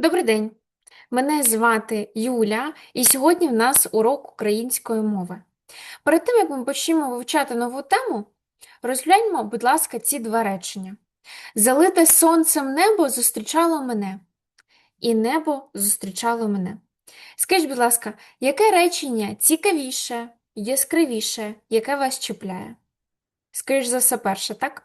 Добрий день! Мене звати Юля, і сьогодні в нас урок української мови. Перед тим, як ми почнемо вивчати нову тему, розгляньмо, будь ласка, ці два речення. Залите сонцем небо зустрічало мене, і небо зустрічало мене. Скажіть, будь ласка, яке речення цікавіше, яскравіше, яке вас чіпляє? Скоріш за все, перше, так?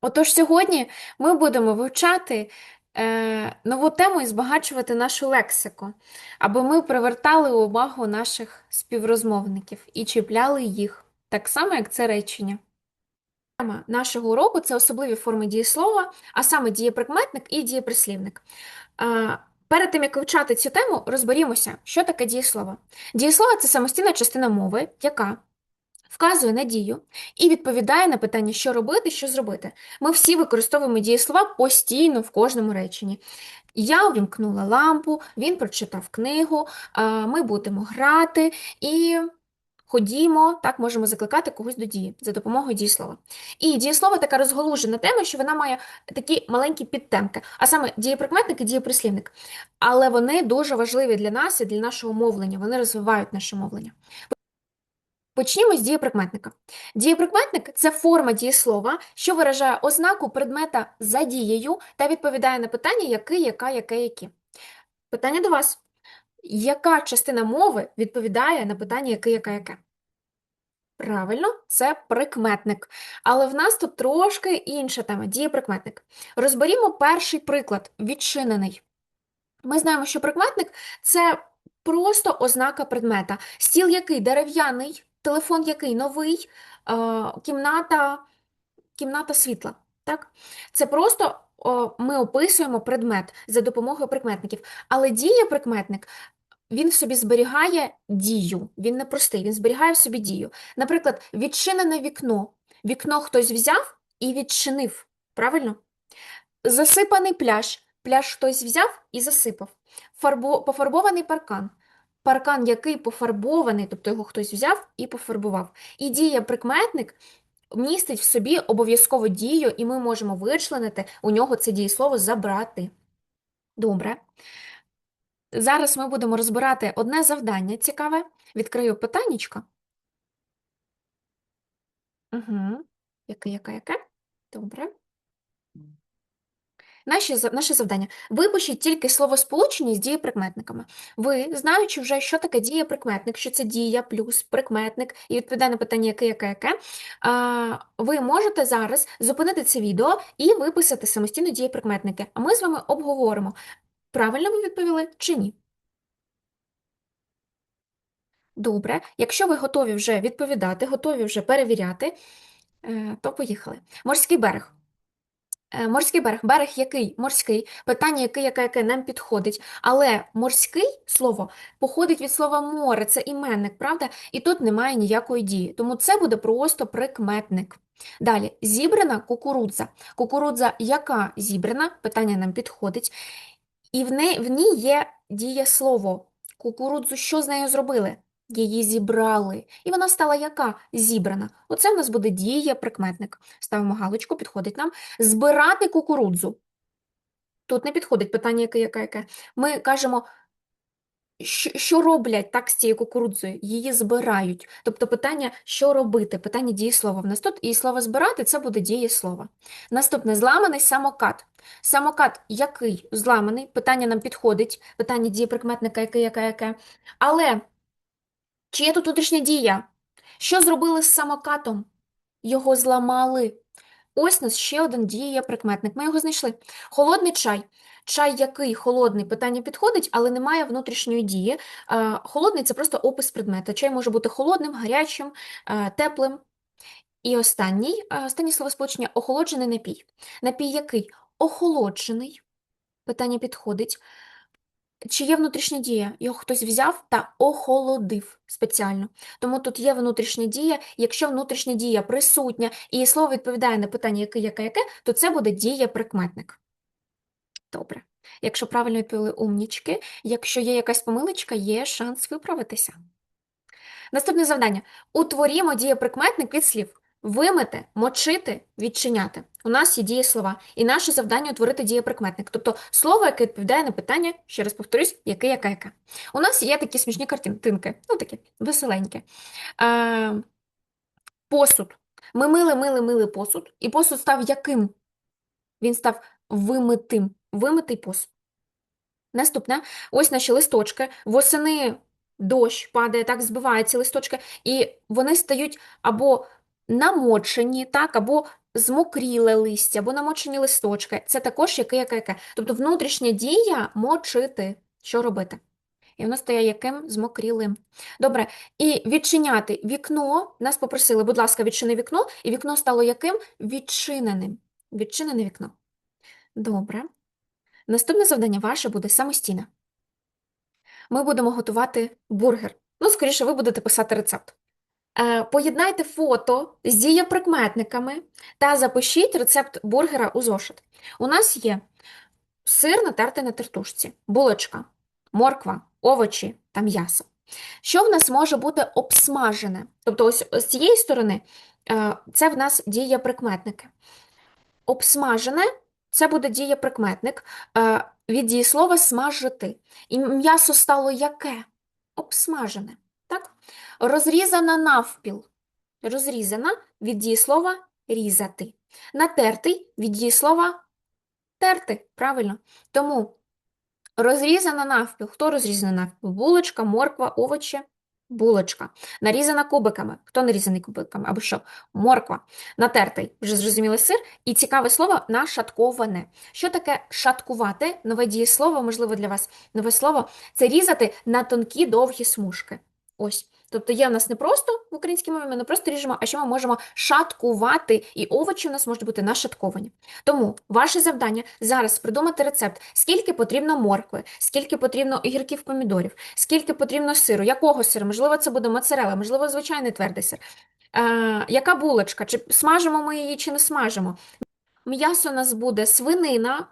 Отож, сьогодні ми будемо вивчати е, нову тему і збагачувати нашу лексику, аби ми привертали увагу наших співрозмовників і чіпляли їх, так само, як це речення. Тема нашого уроку це особливі форми дієслова, а саме дієприкметник і дієприслівник. Е, Перед тим, як вивчати цю тему, розберімося, що таке дієслово. Дієслово – це самостійна частина мови, яка вказує на дію і відповідає на питання, що робити, що зробити. Ми всі використовуємо дієслова постійно в кожному реченні. Я увімкнула лампу, він прочитав книгу, ми будемо грати і ходімо, так можемо закликати когось до дії за допомогою дієслова. І дієслово така розголужена тема, що вона має такі маленькі підтемки, а саме дієприкметник і дієприслівник. Але вони дуже важливі для нас і для нашого мовлення, вони розвивають наше мовлення. Почнімо з дієприкметника. Дієприкметник це форма дієслова, що виражає ознаку предмета за дією та відповідає на питання який, яка, яке, які. Питання до вас. Яка частина мови відповідає на питання який, яка, яке? Правильно, це прикметник. Але в нас тут трошки інша тема дієприкметник. Розберімо перший приклад відчинений. Ми знаємо, що прикметник це просто ознака предмета. Стіл який дерев'яний, телефон який новий, е, кімната, кімната світла. Так? Це просто ми описуємо предмет за допомогою прикметників. Але дієприкметник він в собі зберігає дію. Він не простий, він зберігає в собі дію. Наприклад, відчинене вікно. Вікно хтось взяв і відчинив. Правильно? Засипаний пляж. Пляж хтось взяв і засипав. Фарбо... Пофарбований паркан. Паркан, який пофарбований, тобто його хтось взяв і пофарбував. І дія прикметник містить в собі обов'язково дію, і ми можемо вичленити у нього це дієслово забрати. Добре. Зараз ми будемо розбирати одне завдання цікаве. Відкрию питаннячко. Угу. Яке, яке, яке? Добре. Наші, наше завдання. Випишіть тільки словосполучення з дієприкметниками. Ви, знаючи вже, що таке дієприкметник, що це дія плюс прикметник, і відповідає на питання, яке, яке, яке, ви можете зараз зупинити це відео і виписати самостійно дієприкметники. А ми з вами обговоримо, правильно ви відповіли чи ні. Добре, якщо ви готові вже відповідати, готові вже перевіряти, е, то поїхали. Морський берег. Е, Морський берег. Берег який? Морський. Питання, яке, яке, яке нам підходить. Але морський слово походить від слова море, це іменник, правда? І тут немає ніякої дії. Тому це буде просто прикметник. Далі, зібрана кукурудза. Кукурудза яка зібрана? Питання нам підходить. І в ній, в ній є дієслово. Кукурудзу що з нею зробили? Її зібрали. І вона стала яка? Зібрана. Оце в нас буде дієприкметник. Ставимо галочку, підходить нам. Збирати кукурудзу. Тут не підходить питання, яке, яке, яке. Ми кажемо, що, роблять так з цією кукурудзою? Її збирають. Тобто питання, що робити? Питання дієслова. В нас тут і слово збирати це буде дієслово. Наступне зламаний самокат. Самокат який? Зламаний. Питання нам підходить. Питання дієприкметника, яке, яке, яке. Але чи є тут внутрішня дія? Що зробили з самокатом? Його зламали. Ось нас ще один дієприкметник. Ми його знайшли. Холодний чай. Чай який холодний? Питання підходить, але немає внутрішньої дії. Е, Холодний це просто опис предмета. Чай може бути холодним, гарячим, е, теплим. І останній, е, останнє словосполучення – охолоджений напій. Напій який? Охолоджений. Питання підходить. Чи є внутрішня дія? Його хтось взяв та охолодив спеціально. Тому тут є внутрішня дія. Якщо внутрішня дія присутня і слово відповідає на питання яке, яке, яке, то це буде дія-прикметник. Добре. Якщо правильно відповіли умнічки, якщо є якась помилочка, є шанс виправитися. Наступне завдання. Утворімо дієприкметник від слів Вимити, мочити, відчиняти. У нас є дієслова, і наше завдання утворити дієприкметник, тобто слово, яке відповідає на питання, ще раз повторюсь, яке, яке, яке. У нас є такі смішні картинки, ну такі веселенькі. Е, Посуд. Ми мили, мили, мили посуд, і посуд став яким? Він став вимитим. Вимитий посуд. Наступне, ось наші листочки. Восени дощ падає, так збиваються листочки, і вони стають або намочені, так, або змокріле листя, або намочені листочки. Це також яке, яке, яке. Тобто внутрішня дія мочити. Що робити? І воно стає яким змокрілим. Добре. І відчиняти вікно. Нас попросили, будь ласка, відчини вікно, і вікно стало яким? Відчиненим. Відчинене вікно. Добре. Наступне завдання ваше буде самостійне. Ми будемо готувати бургер. Ну, скоріше, ви будете писати рецепт. Е, Поєднайте фото з дієприкметниками та запишіть рецепт бургера у зошит. У нас є сир натертий на тертушці, булочка, морква, овочі та м'ясо. Що в нас може бути обсмажене? Тобто, ось з цієї сторони е, це в нас дієприкметники. Обсмажене це буде дієприкметник е, від дієслова смажити. І м'ясо стало яке? Обсмажене. Розрізана навпіл. Розрізана від дієслова різати. Натертий від дієслова терти. Правильно. Тому розрізана навпіл. Хто розрізаний навпіл? Булочка, морква, овочі. Булочка. Нарізана кубиками. Хто нарізаний кубиками? Або що? Морква. Натертий, вже зрозуміли сир. І цікаве слово нашатковане. Що таке шаткувати? Нове дієслово, можливо, для вас нове слово це різати на тонкі довгі смужки. Ось. Тобто є в нас не просто в українській мові, ми не просто ріжемо, а ще ми можемо шаткувати, і овочі у нас можуть бути нашатковані. Тому ваше завдання зараз придумати рецепт, скільки потрібно моркви, скільки потрібно огірків помідорів, скільки потрібно сиру, якого сиру, можливо, це буде моцарела, можливо, звичайний твердий сир. Е, яка булочка, чи смажимо ми її, чи не смажимо. М'ясо у нас буде свинина,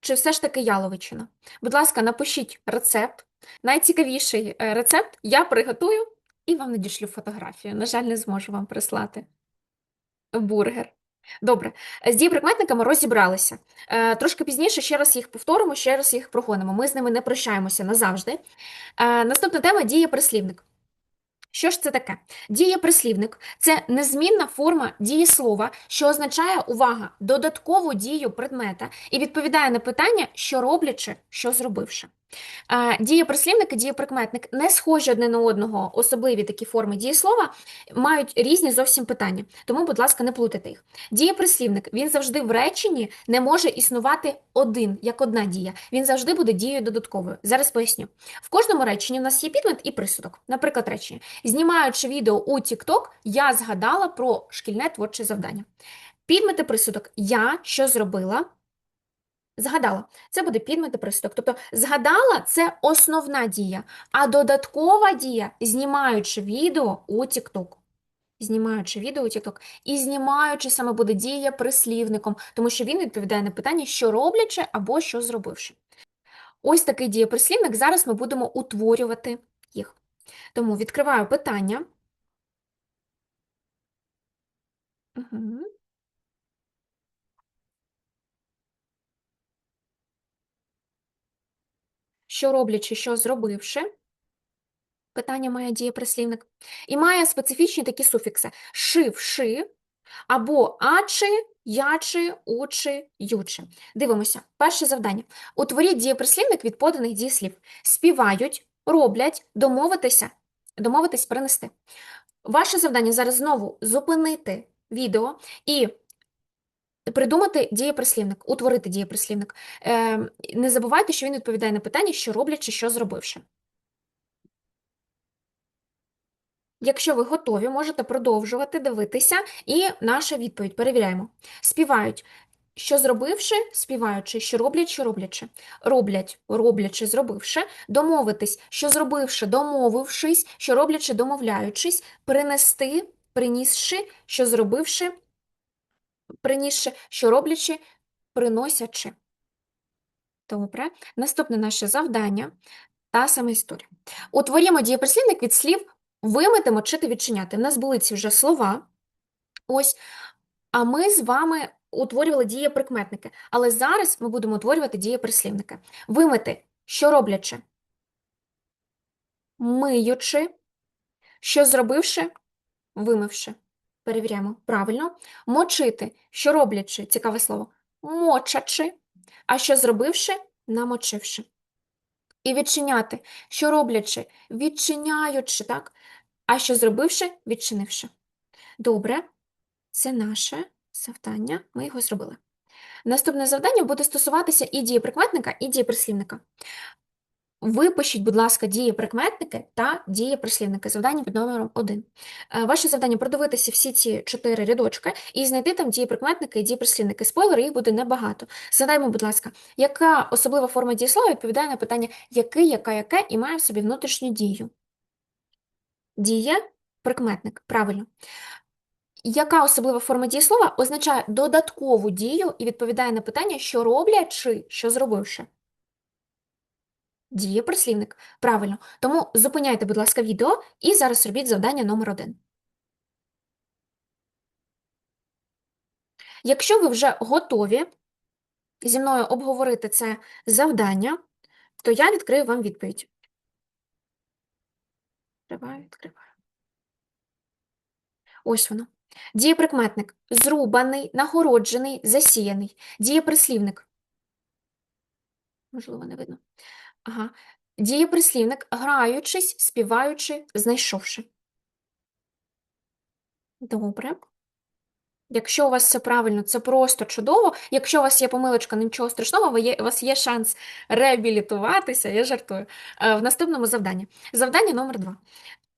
чи все ж таки яловичина. Будь ласка, напишіть рецепт. Найцікавіший е, рецепт я приготую і вам надішлю фотографію. На жаль, не зможу вам прислати бургер. Добре, з дієприкметниками розібралися. Е, Трошки пізніше ще раз їх повторимо, ще раз їх прогонимо. Ми з ними не прощаємося назавжди. Е, Наступна тема дієприслівник. Що ж це таке? Дієприслівник – це незмінна форма дієслова, що означає, увага, додаткову дію предмета і відповідає на питання, що роблячи, що зробивши. Дієприслівник і дієприкметник не схожі одне на одного, особливі такі форми дієслова, мають різні зовсім питання. Тому, будь ласка, не плутайте їх. Дієприслівник, він завжди в реченні не може існувати один, як одна дія. Він завжди буде дією додатковою. Зараз поясню. В кожному реченні у нас є підмет і присудок. Наприклад, речення. Знімаючи відео у TikTok, я згадала про шкільне творче завдання. Підмет і присудок. Я що зробила? Згадала, це буде підмет і присудок. Тобто згадала це основна дія, а додаткова дія, знімаючи відео у TikTok. Знімаючи відео у TikTok. І знімаючи саме буде дія прислівником, тому що він відповідає на питання, що роблячи або що зробивши. Ось такий дієприслівник, зараз ми будемо утворювати їх. Тому відкриваю питання. Угу. Що роблячи, що зробивши. Питання має дієприслівник. І має специфічні такі суфікси: ши, вши, або ачи, ячи, учи, ючи. Дивимося. Перше завдання. Утворіть дієприслівник від поданих дієслів. Співають, роблять, домовитися, домовитись, принести. Ваше завдання зараз знову зупинити відео і придумати дієприслівник, утворити дієприслівник. Е, Не забувайте, що він відповідає на питання, що роблять чи що зробивши. Якщо ви готові, можете продовжувати дивитися, і наша відповідь перевіряємо. Співають, що зробивши, співаючи, що роблять, що роблячи. Роблять, роблячи, зробивши, домовитись, що зробивши, домовившись, що роблячи, домовляючись, принести, принісши, що зробивши, принісши, що роблячи, приносячи. Добре. Наступне наше завдання та сама історія. Утворімо дієприслівник від слів вимити, мочити, відчиняти. В нас були ці вже слова. Ось, а ми з вами утворювали дієприкметники, але зараз ми будемо утворювати дієприслівники. Вимити, що роблячи? Миючи, що зробивши, вимивши. Перевіряємо правильно. Мочити, що роблячи, цікаве слово, мочачи, а що зробивши, намочивши. І відчиняти, що роблячи, відчиняючи, так? А що зробивши, відчинивши. Добре, це наше завдання, ми його зробили. Наступне завдання буде стосуватися і дієприкметника, і дієприслівника. Випишіть, будь ласка, дієприкметники та дієприслівники. Завдання під номером 1. Е, Ваше завдання продивитися всі ці чотири рядочки і знайти там дієприкметники і дієприслівники. Спойлери, їх буде небагато. Згадаймо, будь ласка, яка особлива форма дієслова відповідає на питання який, яка, яке і має в собі внутрішню дію? Діє прикметник, правильно. Яка особлива форма дієслова означає додаткову дію і відповідає на питання, що роблячи, що зробивши? Дієприслівник. Правильно. Тому зупиняйте, будь ласка, відео і зараз робіть завдання номер один. Якщо ви вже готові зі мною обговорити це завдання, то я відкрию вам відповідь. Відкриваю, відкриваю. Ось воно. Дієприкметник зрубаний, нагороджений, засіяний. Дієприслівник. Можливо, не видно. Ага. Дієприслівник граючись, співаючи, знайшовши. Добре. Якщо у вас все правильно, це просто чудово. Якщо у вас є помилочка, нічого страшного, ви є, у вас є шанс реабілітуватися, я жартую. Е, В наступному завданні. Завдання номер два.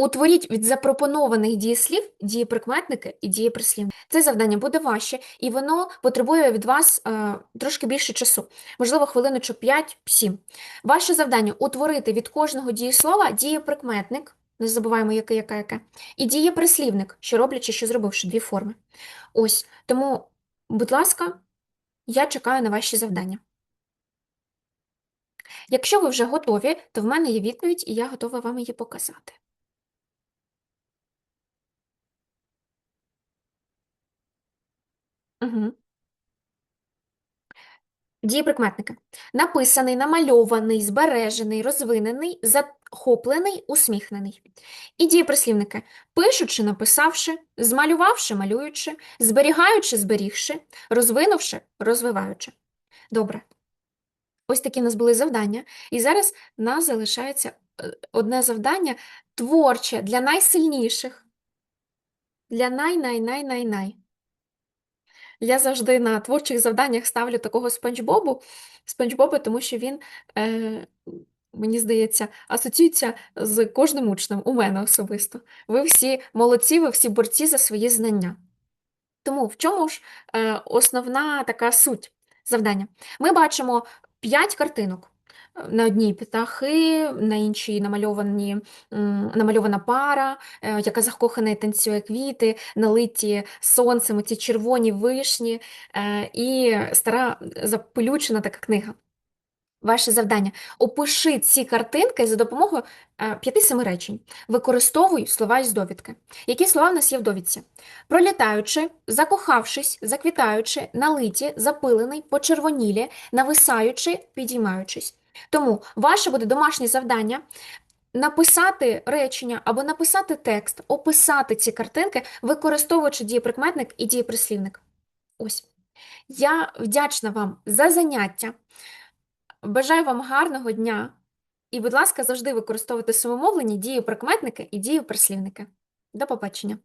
Утворіть від запропонованих дієслів дієприкметники і дієприслівники. Це завдання буде важче, і воно потребує від вас е, трошки більше часу, можливо, хвилиночок 5-7. Ваше завдання утворити від кожного дієслова дієприкметник, не забуваємо, яке, яке, яке, і дієприслівник, що роблячи, що зробивши, дві форми. Ось, тому, будь ласка, я чекаю на ваші завдання. Якщо ви вже готові, то в мене є відповідь, і я готова вам її показати. Угу. Дієприкметники. Написаний, намальований, збережений, розвинений, захоплений, усміхнений. І дієприслівники. Пишучи, написавши, змалювавши, малюючи, зберігаючи, зберігши, розвинувши, розвиваючи. Добре. Ось такі в нас були завдання. І зараз в нас залишається е, одне завдання творче для найсильніших, для най-най-най-най-най. Я завжди на творчих завданнях ставлю такого спанч Бобу, спанч Боба, тому що він, е, мені здається, асоціюється з кожним учнем, у мене особисто. Ви всі молодці, ви всі борці за свої знання. Тому в чому ж е, основна така суть завдання? Ми бачимо 5 картинок. На одній птахи, на іншій намальовані, намальована пара, е, яка закохана і танцює квіти, налиті сонцем ці червоні вишні і стара запелючена така книга. Ваше завдання опиши ці картинки за допомогою е, п'яти-семи речень. Використовуй слова із довідки. Які слова в нас є в довідці? Пролітаючи, закохавшись, заквітаючи, налиті, запилений, почервонілі, нависаючи, підіймаючись. Тому ваше буде домашнє завдання написати речення або написати текст, описати ці картинки, використовуючи дієприкметник і дієприслівник. Ось. Я вдячна вам за заняття. Бажаю вам гарного дня. І, будь ласка, завжди використовуйте мовленні дієприкметники і дієприслівники. До побачення!